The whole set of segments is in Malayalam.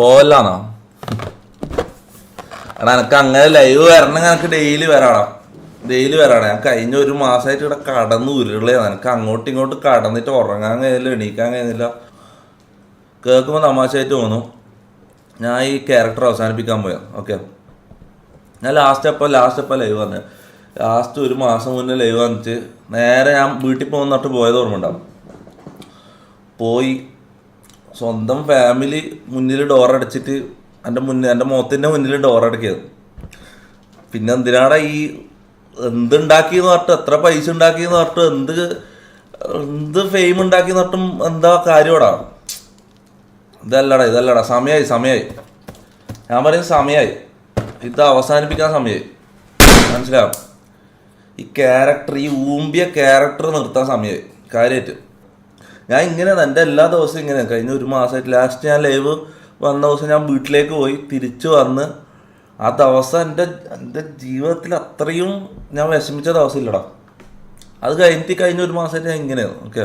പോവല്ലാന്നോ? എടാ എനക്ക് അങ്ങനെ ലൈവ് വരണം എനക്ക് ഡെയിലി വരാടാ. ഡെയിലി വരാടാ. ഞാൻ കഴിഞ്ഞ ഒരു മാസമായിട്ട് ഇവിടെ കടന്ന് ഉരുളയാണ് എനിക്ക് അങ്ങോട്ടും ഇങ്ങോട്ടും കടന്നിട്ട് ഉറങ്ങാൻ കഴിയില്ല എണീക്കാൻ കഴിയുന്നില്ല കേൾക്കുമ്പോൾ തമാശയായിട്ട് തോന്നും. ഞാൻ ഈ ക്യാരക്ടർ അവസാനിപ്പിക്കാൻ പോയാ. ഓക്കെ ഞാൻ ലാസ്റ്റ് അപ്പോൾ ലാസ്റ്റ് അപ്പോൾ ലൈവ് വന്നത് ലാസ്റ്റ് ഒരു മാസം മുന്നേ ലൈവ് വന്നിട്ട് നേരെ ഞാൻ വീട്ടിൽ പോകുന്നിട്ട് പോയത് ഓർമ്മ ഉണ്ടാവും പോയി സ്വന്തം ഫാമിലി മുന്നിൽ ഡോർ അടച്ചിട്ട് എന്റെ മുന്നിൽ എന്റെ മുഖത്തിന്റെ മുന്നിൽ ഡോർ അടക്കിയത്. പിന്നെ എന്തിനാടാ ഈ എന്തുണ്ടാക്കിയെന്ന് പറഞ്ഞിട്ട് എത്ര പൈസ ഉണ്ടാക്കിയെന്ന് പറഞ്ഞിട്ട് എന്ത് എന്ത് ഫെയിം ഉണ്ടാക്കിയെന്ന് പറഞ്ഞിട്ടും എന്താ കാര്യമടാ ഇതല്ലടാ ഇതല്ലടാ സമയമായി സമയമായി ഞാൻ പറയുന്നത് സമയമായി ഇത് അവസാനിപ്പിക്കാൻ സമയമായി മനസ്സിലാവും ഈ ക്യാരക്ടർ ഈ ഊമ്പിയ ക്യാരക്ടർ നിർത്താൻ സമയമായി കാര്യമായിട്ട് ഞാൻ ഇങ്ങനെയാണ് എന്റെ എല്ലാ ദിവസവും ഇങ്ങനെയാണ്. കഴിഞ്ഞ ഒരു മാസമായിട്ട് ലാസ്റ്റ് ഞാൻ ലൈവ് വന്ന ദിവസം ഞാൻ വീട്ടിലേക്ക് പോയി തിരിച്ചു വന്ന് ആ ദിവസം എന്റെ എന്റെ ജീവിതത്തിൽ അത്രയും ഞാൻ വിഷമിച്ച ദിവസം ഇല്ലടാ അത് കഴിഞ്ഞിട്ട് കഴിഞ്ഞ ഒരു മാസമായിട്ട് ഞാൻ ഇങ്ങനെയാണ് ഓക്കെ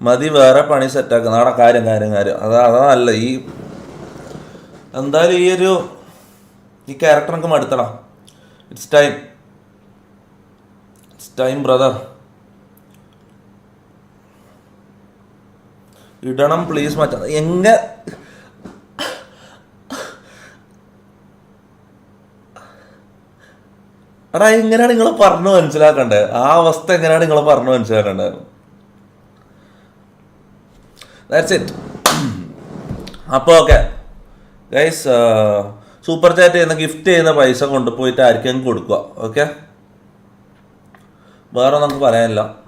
മതി വേറെ പണി സെറ്റാക്കുന്ന അവിടെ കാര്യം കാര്യം കാര്യം. അതാ അതാ നല്ല ഈ എന്തായാലും ഈ ഒരു ഈ ക്യാരക്ടർ നമുക്ക് മടുത്തടാ. It's time it's time brother ഇടണം പ്ലീസ് മച്ചാ. എങ്ങ എടാ എങ്ങനെയാണ് നിങ്ങൾ പറഞ്ഞു മനസ്സിലാക്കണ്ടേ? ആ അവസ്ഥ എങ്ങനെയാണ് നിങ്ങൾ പറഞ്ഞു മനസ്സിലാക്കണ്ടേ? ദാറ്റ്സ് ഇറ്റ് അപ്പോൾ ഓക്കെ ഗൈസ് സൂപ്പർ ചാറ്റ് ചെയ്യുന്ന ഗിഫ്റ്റ് ചെയ്യുന്ന പൈസ കൊണ്ടുപോയിട്ട് ആർക്കെങ്കിലും കൊടുക്കുക ഓക്കെ വേറെ നമുക്ക് പറയാനില്ല.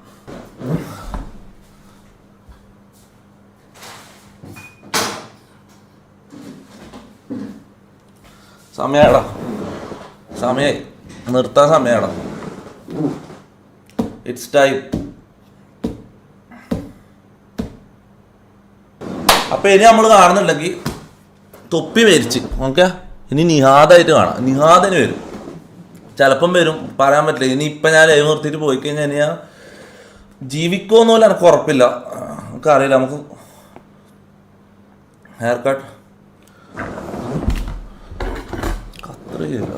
സമയടാ സമയായി. നിർത്താൻ സമയടാ ഇറ്റ്സ് ടൈം അപ്പൊ ഇനി നമ്മൾ കാണുന്നുണ്ടെങ്കിൽ തൊപ്പി മേരിച്ച് ഓക്കെ ഇനി നിഹാദായിട്ട് കാണാം. നിഹാദിന് വരും. ചിലപ്പം വരും. പറയാൻ പറ്റില്ല. ഇനി ഇപ്പം ഞാൻ ലൈവ് നിർത്തിയിട്ട് പോയി കഴിഞ്ഞാൽ ഞാൻ ജീവിക്കുമെന്ന് പോലും എനിക്ക് ഉറപ്പില്ല. നമുക്കറിയില്ല. നമുക്ക് ഹെയർ കട്ട് കത്രയില്ല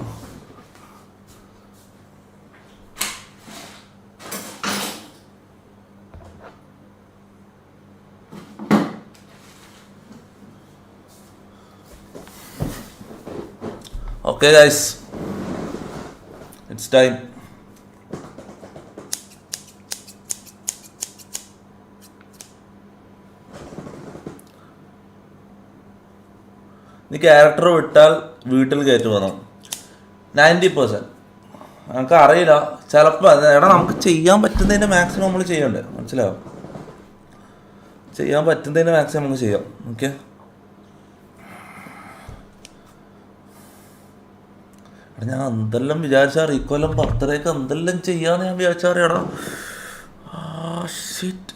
ഓക്കെ ഗൈസ് ഇറ്റ്സ് ടൈം നീ ക്യാരക്ടർ വിട്ടാൽ വീട്ടിൽ കയറ്റി വന്നു നയന്റി പെർസെന്റ് നമുക്ക് അറിയില്ല ചിലപ്പോൾ എടാ നമുക്ക് ചെയ്യാൻ പറ്റുന്നതിന്റെ മാക്സിമം നമ്മൾ ചെയ്യണ്ടേ? മനസ്സിലാവും ചെയ്യാൻ പറ്റുന്നതിന്റെ മാക്സിമം നമുക്ക് ചെയ്യാം. ഓക്കെ? ഞാൻ എന്തെല്ലാം വിചാരിച്ചാൽ ഇക്കൊല്ലം ബർത്ത്ഡേക്ക് എന്തെല്ലാം ചെയ്യാന്ന് ഞാൻ വിചാരിച്ചറിയടാ. Shit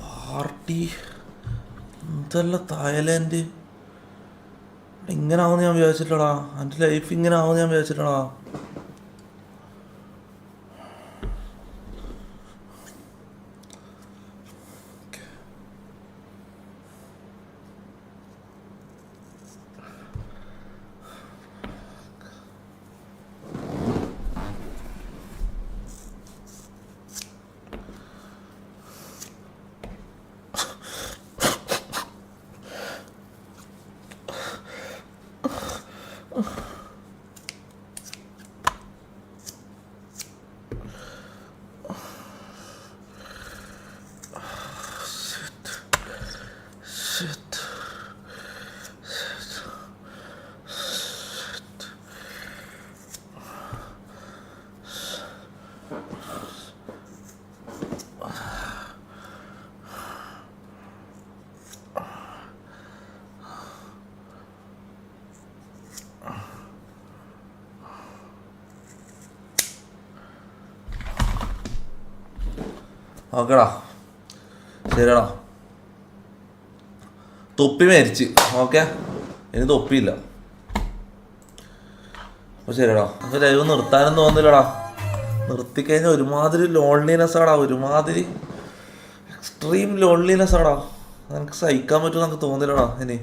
party. എന്തെല്ലാം തായ്ലാൻഡ് ഇങ്ങനെ ആവുമെന്ന് ഞാൻ വിചാരിച്ചില്ലടാ എന്റെ ലൈഫ് ഇങ്ങനെ ആവുമെന്ന് ഞാൻ വിചാരിച്ചില്ലടാ Ugh. ഓക്കെടാ ശരിടാ തൊപ്പി മരിച്ച് ഓക്കെ. ഇനി തൊപ്പിയില്ല. അപ്പോൾ ശരിടാ നമുക്ക് ലൈവ് നിർത്താനും തോന്നുന്നില്ലടാ. നിർത്തിക്കഴിഞ്ഞാൽ ഒരുമാതിരി ലോൺലിനെസ് ആടാ. ഒരുമാതിരി എക്സ്ട്രീം ലോൺലിനെസ് ആടാ. നിനക്ക് സഹിക്കാൻ പറ്റുമെന്ന് നമുക്ക് തോന്നില്ലടാ ഇനി.